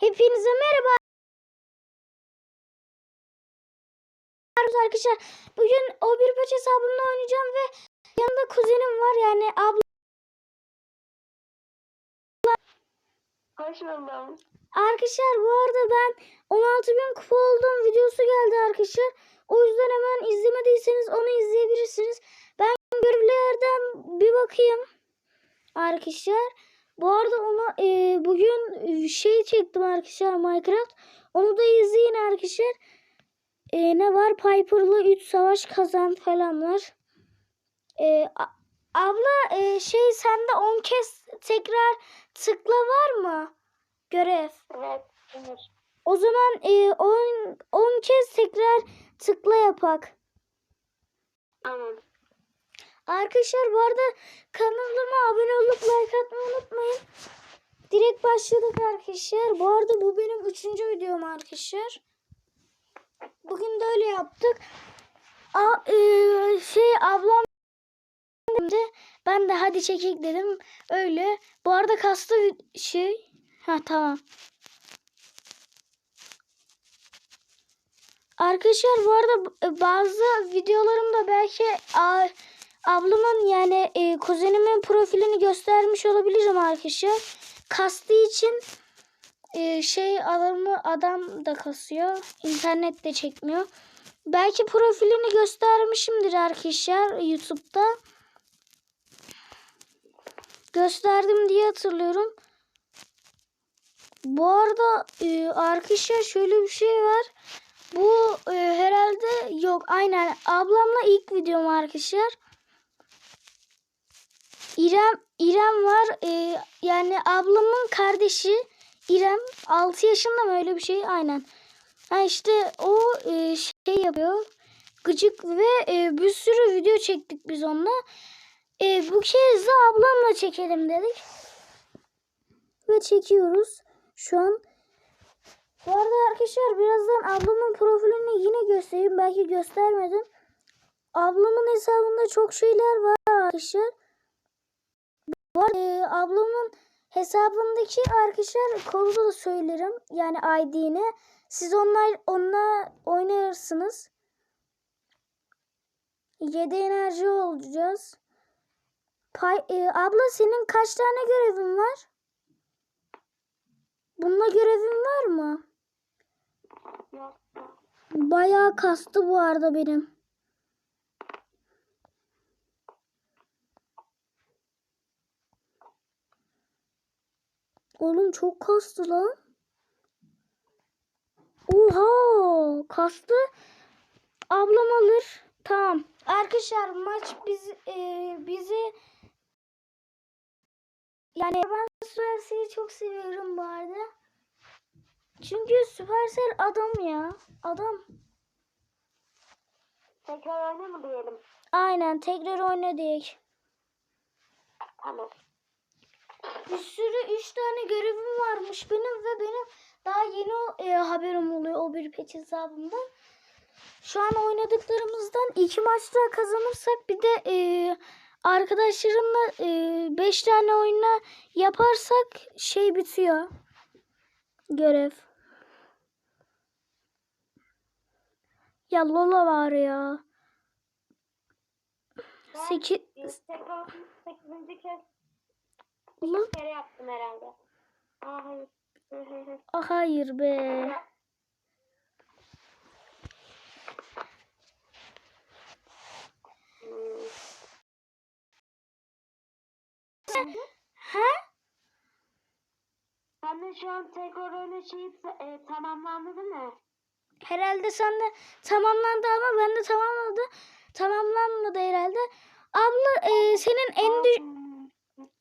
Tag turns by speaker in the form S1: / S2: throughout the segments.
S1: Hepinize merhaba. Arkadaşlar bugün o bir paç hesabımla oynayacağım ve yanında kuzenim var yani abla.
S2: Hoş buldum.
S1: Arkadaşlar bu arada ben 16 bin kupa oldum videosu geldi arkadaşlar. O yüzden hemen izlemediyseniz onu izleyebilirsiniz. Ben görevlerden bir bakayım. Arkadaşlar bu arada ona e, bugün e, şey çektim arkadaşlar Minecraft. Onu da izleyin arkadaşlar. E, ne var? Piper'la 3 savaş kazan falan var. E, abla e, şey sende 10 kez tekrar tıkla var mı? Görev.
S2: Evet. Umur.
S1: O zaman 10 10 kez tekrar tıkla yapak.
S2: Tamam.
S1: Arkadaşlar bu arada kanalıma abone olup like atmayı unutmayın. Direkt başladık arkadaşlar. Bu arada bu benim üçüncü videom arkadaşlar. Bugün de öyle yaptık. A, e, şey ablam dedi. Ben de hadi çekek dedim. Öyle. Bu arada kastı şey. Ha tamam. Arkadaşlar bu arada e, bazı videolarımda belki ablamın yani e, kuzenimin profilini göstermiş olabilirim arkadaşlar. Kastığı için e, şey adamı adam da kasıyor. İnternet de çekmiyor. Belki profilini göstermişimdir arkadaşlar YouTube'da. Gösterdim diye hatırlıyorum. Bu arada e, arkadaşlar şöyle bir şey var. Bu e, herhalde yok aynen ablamla ilk videom arkadaşlar. İrem İrem var. E, yani ablamın kardeşi İrem 6 yaşında mı öyle bir şey aynen. Ha işte o e, şey yapıyor. Gıcık ve e, bir sürü video çektik biz onunla. E, bu kez de ablamla çekelim dedik. Ve çekiyoruz. Şu an bu arada arkadaşlar birazdan ablamın profilini yine göstereyim. Belki göstermedim. Ablamın hesabında çok şeyler var arkadaşlar. Bu arada, e, ablamın hesabındaki arkadaşlar kodu da söylerim. Yani ID'ni. Siz onlar onunla oynarsınız. 7 enerji olacağız. Pay, e, abla senin kaç tane görevin var? Bununla görevin var mı? Bayağı kastı bu arada benim. Oğlum çok kastı lan. Oha kastı. Ablam alır. Tamam. Arkadaşlar maç biz, e, bizi yani ben Supercell'i çok seviyorum bu arada. Çünkü Supercell adam ya. Adam.
S2: Tekrar oyna mı diyelim?
S1: Aynen tekrar oyna diyek.
S2: Tamam.
S1: Bir sürü üç tane görevim varmış benim ve benim daha yeni e, haberim oluyor o bir pet hesabımdan. Şu an oynadıklarımızdan iki maçta kazanırsak bir de e, arkadaşlarımla e, beş tane oyuna yaparsak şey bitiyor. Görev. Ya Lola var ya. Sekiz...
S2: Biz tekrar 8. kez
S1: Ulan,
S2: kere yaptım herhalde. Aa hayır.
S1: Ah hayır be. Ha?
S2: Sen de şu an tekrar oyna şeyi t- e, tamamlandı değil mi?
S1: Herhalde sen de tamamlandı ama ben de tamamladı. Tamamlanmadı herhalde. Abla e, senin en dü-
S2: Hmm.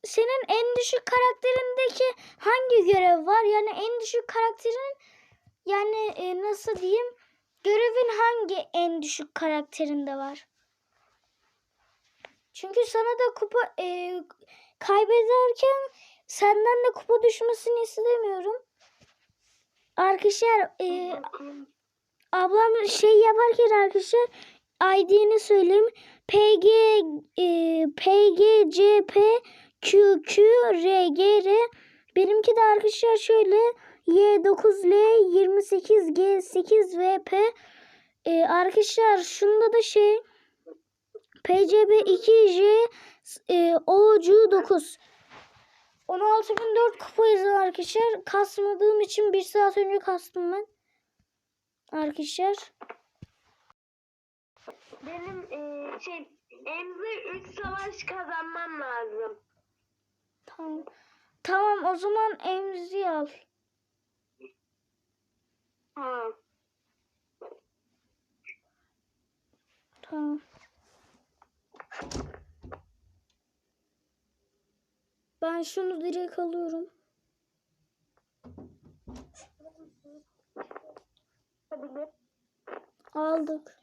S1: Senin en düşük karakterindeki hangi görev var? Yani en düşük karakterin yani e, nasıl diyeyim? Görevin hangi en düşük karakterinde var? Çünkü sana da kupa e, kaybederken senden de kupa düşmesini istemiyorum. Arkadaşlar e. Ablam şey yaparken arkadaşlar ID'ni söyleyeyim. PG e, PGCP QQ RGR Benimki de arkadaşlar şöyle Y9L 28G8VP ee, arkadaşlar şunda da şey PCB 2J e, OCU 9 16.004 kupayız arkadaşlar. Kasmadığım için bir saat önce kastım ben. Arkadaşlar.
S2: Benim e, şey Emre 3 savaş kazanmam lazım.
S1: Tamam. O zaman emzi al.
S2: Ha.
S1: Tamam. Ben şunu direkt alıyorum. Aldık.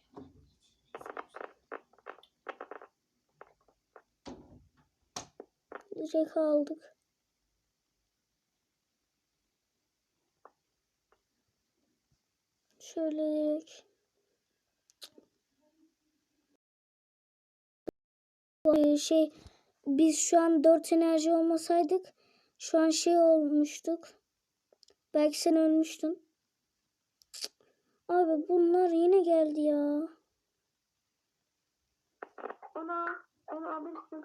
S1: Direkt aldık. Şöyle direkt. Şey biz şu an 4 enerji olmasaydık şu an şey olmuştuk. Belki sen ölmüştün. Abi bunlar yine geldi ya.
S2: Ona onu alırsın.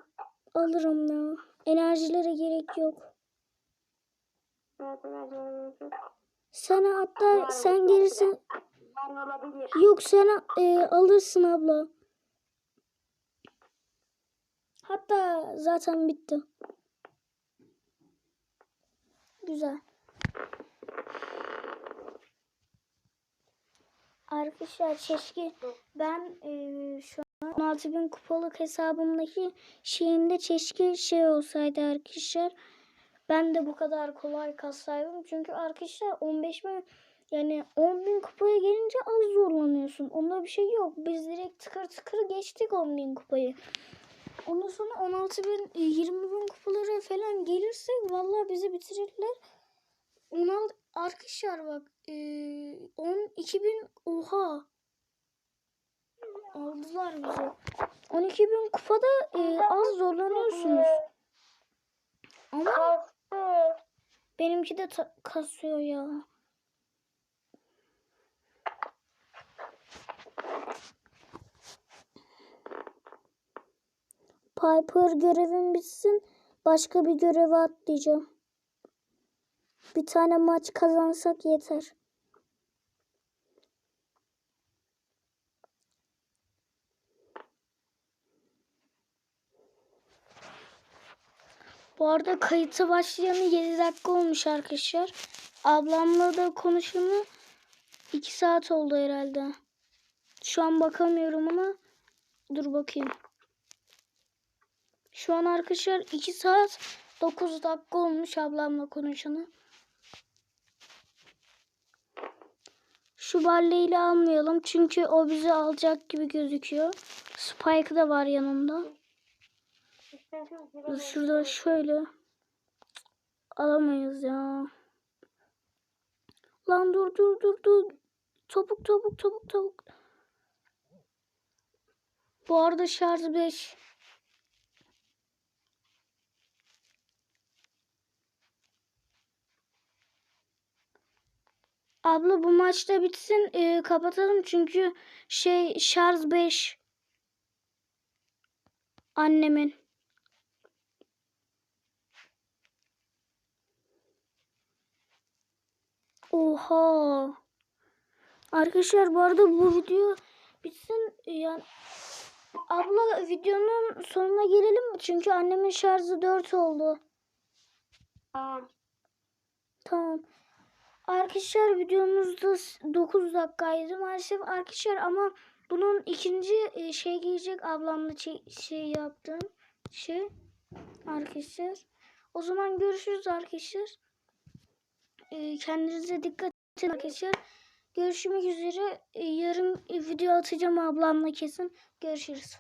S1: Alırım ya. Enerjilere gerek yok.
S2: Evet, evet, evet, evet.
S1: Sana hatta sen gelirsen yok sen e, alırsın abla. Hatta zaten bitti. Güzel. Arkadaşlar keşke ben e, şu an 16.000 kupalık hesabımdaki şeyimde keşke şey olsaydı arkadaşlar. Ben de bu kadar kolay kassaydım. Çünkü arkadaşlar 15 bin yani 10 bin kupaya gelince az zorlanıyorsun. Onda bir şey yok. Biz direkt tıkır tıkır geçtik 10 bin kupayı. Ondan sonra 16 bin, 20 bin kupalara falan gelirsek vallahi bizi bitirirler. 16 arkadaşlar bak e, 12 bin oha aldılar bizi. 12 bin kupada e, az zorlanıyorsunuz. Ama. Benimki de kasıyor ya. Piper görevim bitsin. Başka bir göreve atlayacağım. Bir tane maç kazansak yeter. Bu arada kayıta başlayanı 7 dakika olmuş arkadaşlar. Ablamla da konuşanı 2 saat oldu herhalde. Şu an bakamıyorum ama dur bakayım. Şu an arkadaşlar 2 saat 9 dakika olmuş ablamla konuşanı. Şu balleyle almayalım çünkü o bizi alacak gibi gözüküyor. Spike da var yanımda. Dur şurada şöyle. Alamayız ya. Lan dur dur dur dur. Topuk topuk topuk topuk. Bu arada şarj 5. Abla bu maçta bitsin e, kapatalım çünkü şey şarj 5 annemin. Oha. Arkadaşlar bu arada bu video bitsin yani abla videonun sonuna gelelim? Çünkü annemin şarjı 4 oldu.
S2: Tamam.
S1: Tamam. Arkadaşlar videomuzda 9 dakikaydı maalesef arkadaşlar ama bunun ikinci e, şey gelecek ablamla şey, şey yaptığım şey arkadaşlar. O zaman görüşürüz arkadaşlar. E, kendinize dikkat edin arkadaşlar. Görüşmek üzere. E, yarın video atacağım ablamla kesin. Görüşürüz.